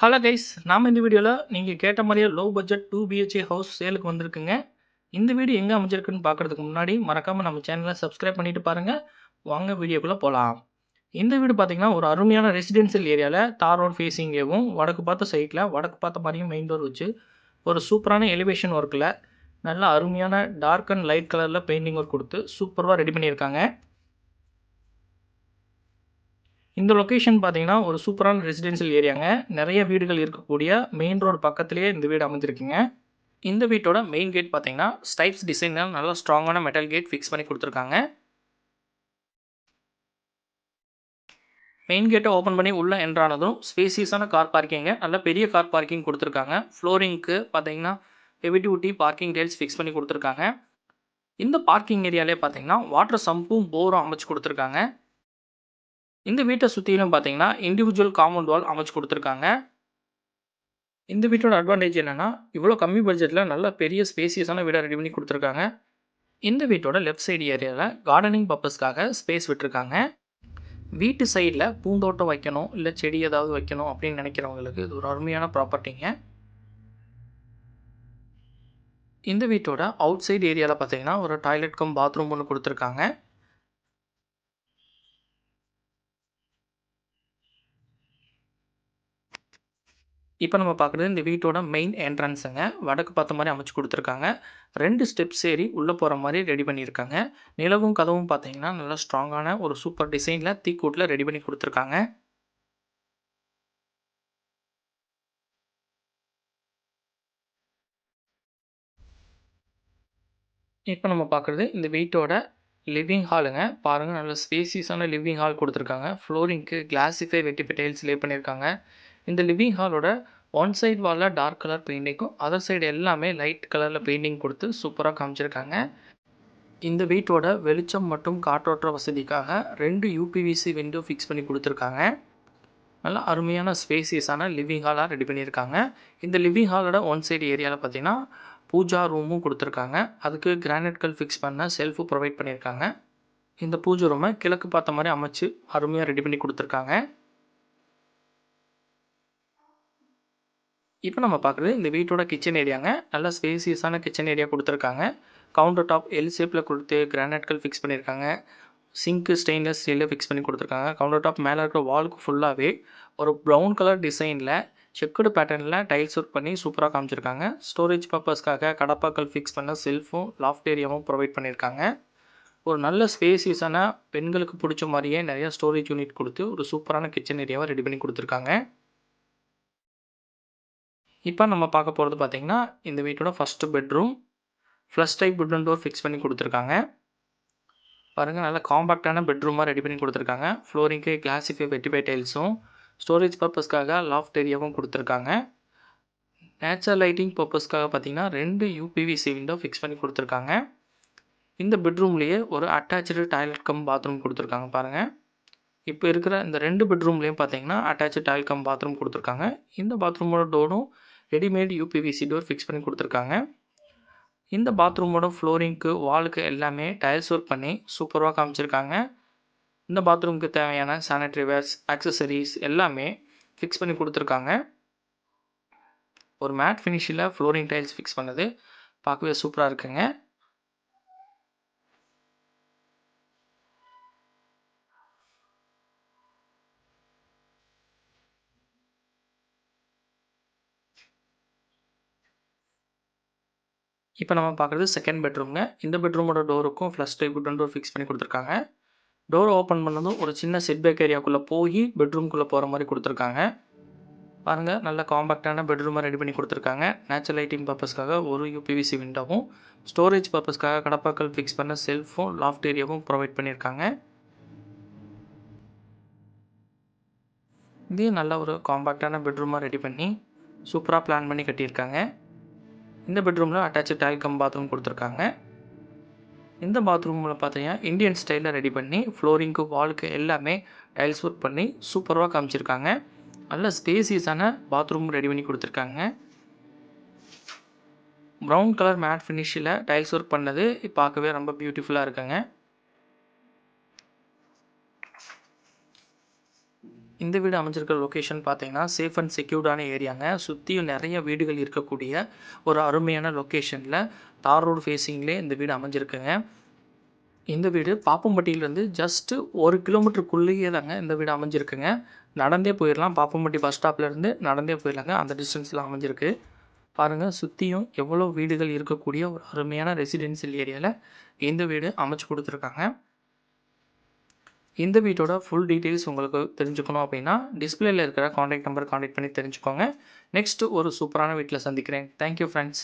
Hello guys நாம இந்த வீடியோவில் நீங்கள் கேட்ட மாதிரியே low budget two BHK house சேலுக்கு வந்திருக்குங்க. இந்த வீடியோ எங்கே அமைஞ்சிருக்குன்னு பார்க்குறதுக்கு முன்னாடி மறக்காமல் நம்ம சேனலை சப்ஸ்கிரைப் பண்ணிட்டு பாருங்கள் வாங்க வீடியோக்குள்ளே போகலாம் இந்த வீடு பார்த்தீங்கன்னா ஒரு அருமையான ரெசிடென்ஷியல் ஏரியாவில் தார் ரோட் ஃபேஸிங்கேவும் வடக்கு பார்த்த சைட்டில் வடக்கு பார்த்த மாதிரியும் மெயின் டோர் வச்சு ஒரு சூப்பரான எலிவேஷன் ஒர்க்கில் நல்ல அருமையான டார்க் அண்ட் லைட் கலரில் பெயிண்டிங் ஒர்க் கொடுத்து சூப்பராக ரெடி பண்ணியிருக்காங்க. இந்த லொக்கேஷன் பார்த்தீங்கன்னா ஒரு சூப்பரான ரெசிடென்ஷியல் ஏரியாங்க நிறைய வீடுகள் இருக்கக்கூடிய மெயின் ரோடு பக்கத்துலேயே இந்த வீடு அமைஞ்சிருக்குங்க இந்த வீட்டோட மெயின் கேட் பார்த்தீங்கன்னா ஸ்டைப்ஸ் டிசைனில் நல்லா ஸ்ட்ராங்கான மெட்டல் கேட் ஃபிக்ஸ் பண்ணி கொடுத்துருக்காங்க. மெயின் கேட்டை ஓப்பன் பண்ணி உள்ளே என்றானதும் ஸ்பேசியஸான கார் பார்க்கிங்க நல்ல பெரிய கார் பார்க்கிங் கொடுத்துருக்காங்க. ஃப்ளோரிங்க்கு பார்த்தீங்கன்னா heavy duty parking tiles fix பண்ணி கொடுத்துருக்காங்க. இந்த பார்க்கிங் ஏரியாலே பார்த்தீங்கன்னா வாட்டர் சம்பும் போரும் அமைச்சு கொடுத்துருக்காங்க. இந்த வீட்டை சுற்றிலும் பார்த்தீங்கன்னா இண்டிவிஜுவல் காம்பவுண்ட் வால் அமைச்சு கொடுத்துருக்காங்க. இந்த வீட்டோட அட்வான்டேஜ் என்னென்னா இவ்வளோ கம்மி பட்ஜெட்டில் நல்ல பெரிய ஸ்பேசியஸான வீடை ரெடி பண்ணி கொடுத்துருக்காங்க. இந்த வீட்டோட லெஃப்ட் சைடு ஏரியாவில் கார்டனிங் பர்பஸ்க்காக ஸ்பேஸ் விட்டுருக்காங்க. வீட்டு சைடில் பூந்தோட்டம் வைக்கணும் இல்லை செடி ஏதாவது வைக்கணும் அப்படின்னு நினைக்கிறவங்களுக்கு இது ஒரு அருமையான ப்ராப்பர்ட்டிங்க இந்த வீட்டோட அவுட் சைடு ஏரியாவில் பார்த்தீங்கன்னா ஒரு டாய்லெட் கம் பாத்ரூம் ஒன்று கொடுத்துருக்காங்க. இப்போ நம்ம பார்க்குறது இந்த வீட்டோட மெயின் என்ட்ரன்ஸுங்க வடக்கு பார்த்த மாதிரி அமைச்சு கொடுத்துருக்காங்க. ரெண்டு ஸ்டெப்ஸ் ஏறி உள்ளே போகிற மாதிரி ரெடி பண்ணியிருக்காங்க. நிலவும் கதவும் பார்த்தீங்கன்னா நல்லா ஸ்ட்ராங்கான ஒரு சூப்பர் டிசைனில் தீக்கூட்டில் ரெடி பண்ணி கொடுத்துருக்காங்க. இப்போ நம்ம பார்க்குறது இந்த வீட்டோட லிவிங் ஹாலுங்க பாருங்கள் நல்ல ஸ்பேசியஸான லிவிங் ஹால் கொடுத்துருக்காங்க. ஃப்ளோரிங்க்கு கிளாசிஃபை வெட்டி டைல்ஸ் லே பண்ணியிருக்காங்க. இந்த லிவிங் ஹாலோட ஒன் சைடு வாலில் டார்க் கலர் பெயிண்டிங்கும் அதர் சைடு எல்லாமே லைட் கலரில் பெயிண்டிங் கொடுத்து சூப்பராக காமிச்சிருக்காங்க. இந்த வீட்டோட வெளிச்சம் மற்றும் காற்றோட்ட வசதிக்காக ரெண்டு யூபிவிசி விண்டோ ஃபிக்ஸ் பண்ணி கொடுத்துருக்காங்க. நல்லா அருமையான ஸ்பேசியஸான லிவிங் ஹாலாக ரெடி பண்ணியிருக்காங்க. இந்த லிவிங் ஹாலோட ஒன் சைடு ஏரியாவில் பார்த்தீங்கன்னா பூஜா ரூமும் கொடுத்துருக்காங்க. அதுக்கு கிரானைட்கள் ஃபிக்ஸ் பண்ண செல்ஃபும் ப்ரொவைட் பண்ணியிருக்காங்க. இந்த பூஜை ரூமை கிழக்கு பார்த்த மாதிரி அமைச்சு அருமையாக ரெடி பண்ணி கொடுத்துருக்காங்க. இப்போ நம்ம பார்க்குறது இந்த வீட்டோட கிச்சன் ஏரியாங்க நல்ல ஸ்பேசியஸான கிச்சன் ஏரியா கொடுத்துருக்காங்க. கவுண்டர் டாப் எல் ஷேப்பில் கொடுத்து கிரானைட்கள் ஃபிக்ஸ் பண்ணியிருக்காங்க. சிங்க்கு ஸ்டெயின்லெஸ் ஸ்டீலில் ஃபிக்ஸ் பண்ணி கொடுத்துருக்காங்க. கவுண்டர் டாப் மேலே இருக்கிற வாலுக்கு ஃபுல்லாகவே ஒரு ப்ரௌன் கலர் டிசைனில் செக்குடு பேட்டர்னில் டைல்ஸ் ஒர்க் பண்ணி சூப்பராக காமிச்சிருக்காங்க. ஸ்டோரேஜ் பர்பஸ்க்காக கடப்பாக்கள் ஃபிக்ஸ் பண்ண செல்ஃபும் லாஃப்ட் ஏரியாவும் ப்ரொவைட் பண்ணியிருக்காங்க. ஒரு நல்ல ஸ்பேசியஸான பெண்களுக்கு பிடிச்ச மாதிரியே நிறைய ஸ்டோரேஜ் யூனிட் கொடுத்து ஒரு சூப்பரான கிச்சன் ஏரியாவை ரெடி பண்ணி கொடுத்துருக்காங்க. இப்போ நம்ம பார்க்க போகிறது பார்த்திங்கன்னா இந்த வீட்டோட first bedroom flush type bedroom door fix பண்ணி கொடுத்துருக்காங்க. பாருங்கள் நல்லா காம்பாக்டான பெட்ரூமாக ரெடி பண்ணி கொடுத்துருக்காங்க. ஃப்ளோரிங்க்கு கிளாசிஃபை வெட்டிபை டைல்ஸும் ஸ்டோரேஜ் பர்பஸ்க்காக லாஃப்ட் ஏரியாவும் கொடுத்துருக்காங்க. நேச்சுரல் லைட்டிங் பர்பஸ்க்காக பார்த்தீங்கன்னா ரெண்டு யூபிவிசி விண்டோ ஃபிக்ஸ் பண்ணி கொடுத்துருக்காங்க. இந்த பெட்ரூம்லேயே ஒரு அட்டாச்சு டாய்லெட் கம் பாத்ரூம் கொடுத்துருக்காங்க பாருங்கள் இப்போ இருக்கிற இந்த ரெண்டு பெட்ரூம்லேயும் பார்த்தீங்கன்னா அட்டாச்சு டாய்லெட் கம் பாத்ரூம் கொடுத்துருக்காங்க. இந்த பாத்ரூமோட டோரும் ரெடிமேட் யூபிவிசி டோர் ஃபிக்ஸ் பண்ணி கொடுத்துருக்காங்க. இந்த பாத்ரூமோட ஃப்ளோரிங்க்கு வாலுக்கு எல்லாமே டைல்ஸ் ஒர்க் பண்ணி சூப்பராக காமிச்சிருக்காங்க. இந்த பாத்ரூமுக்கு தேவையான சானிட்ரி வேர்ஸ் ஆக்சசரிஸ் எல்லாமே ஃபிக்ஸ் பண்ணி கொடுத்துருக்காங்க. ஒரு மேட் ஃபினிஷில் ஃப்ளோரிங் டைல்ஸ் ஃபிக்ஸ் பண்ணது பார்க்கவே சூப்பராக இருக்குங்க. இப்போ நம்ம பார்க்குறது செகண்ட் பெட்ரூம்ங்க இந்த பெட்ரூமோட டோருக்கும் flush type wooden door fix பண்ணி கொடுத்துருக்காங்க. டோர் ஓப்பன் பண்ணதும் ஒரு சின்ன செட் பேக் ஏரியாக்குள்ளே போய் பெட்ரூம்குள்ளே போகிற மாதிரி கொடுத்துருக்காங்க. பாருங்கள் நல்ல காம்பாக்டான பெட்ரூமாக ரெடி பண்ணி கொடுத்துருக்காங்க. நேச்சுரல் லைட்டிங் பர்பஸ்க்காக ஒரு யூபிவிசி விண்டோவும் ஸ்டோரேஜ் பர்பஸ்க்காக கடப்பாக்கள் ஃபிக்ஸ் பண்ண செல்ஃபும் லாஃப்ட் ஏரியாவும் ப்ரொவைட் பண்ணியிருக்காங்க. இதே நல்ல ஒரு காம்பாக்டான பெட்ரூமாக ரெடி பண்ணி சூப்பராக பிளான் பண்ணி கட்டியிருக்காங்க. இந்த பெட்ரூமில் அட்டாச்சு டைல் கம் பாத்ரூம் கொடுத்துருக்காங்க. இந்த பாத்ரூமில் பார்த்தீங்கன்னா இந்தியன் ஸ்டைலில் ரெடி பண்ணி ஃப்ளோரிங்க்கு வாலுக்கு எல்லாமே டைல்ஸ் ஒர்க் பண்ணி சூப்பராக காமிச்சிருக்காங்க. நல்ல ஸ்பேசியஸான பாத்ரூம் ரெடி பண்ணி கொடுத்துருக்காங்க. ப்ரௌன் கலர் மேட் ஃபினிஷில் டைல்ஸ் ஒர்க் பண்ணது பார்க்கவே ரொம்ப பியூட்டிஃபுல்லாக இருக்குங்க. இந்த வீடு அமைஞ்சிருக்கிற லொக்கேஷன் பார்த்தீங்கன்னா சேஃப் அண்ட் செக்யூர்டான ஏரியாங்க சுற்றியும் நிறைய வீடுகள் இருக்கக்கூடிய ஒரு அருமையான லொக்கேஷனில் தார் ரோடு ஃபேஸிங்லேயே இந்த வீடு அமைஞ்சிருக்குங்க. இந்த வீடு பாப்பம்பட்டியிலேருந்து ஜஸ்ட்டு ஒரு கிலோமீட்டருக்குள்ளேயே தாங்க இந்த வீடு அமைஞ்சிருக்குங்க. நடந்தே போயிடலாம். பாப்பம்பட்டி பஸ் ஸ்டாப்லேருந்து நடந்தே போயிடலாங்க. அந்த டிஸ்டன்ஸில் அமைஞ்சிருக்கு. பாருங்கள் சுற்றியும் எவ்வளோ வீடுகள் இருக்கக்கூடிய ஒரு அருமையான ரெசிடென்சியல் ஏரியாவில் இந்த வீடு அமைச்சு கொடுத்துருக்காங்க. இந்த வீட்டோட ஃபுல் டீட்டெயில்ஸ் உங்களுக்கு தெரிஞ்சுக்கணும் அப்படின்னா டிஸ்பிளேல இருக்கிற காண்டாக்ட் நம்பர் காண்டாக்ட் பண்ணி தெரிஞ்சுக்கோங்க. நெக்ஸ்ட்டு ஒரு சூப்பரான வீட்டில் சந்திக்கிறேன். Thank you friends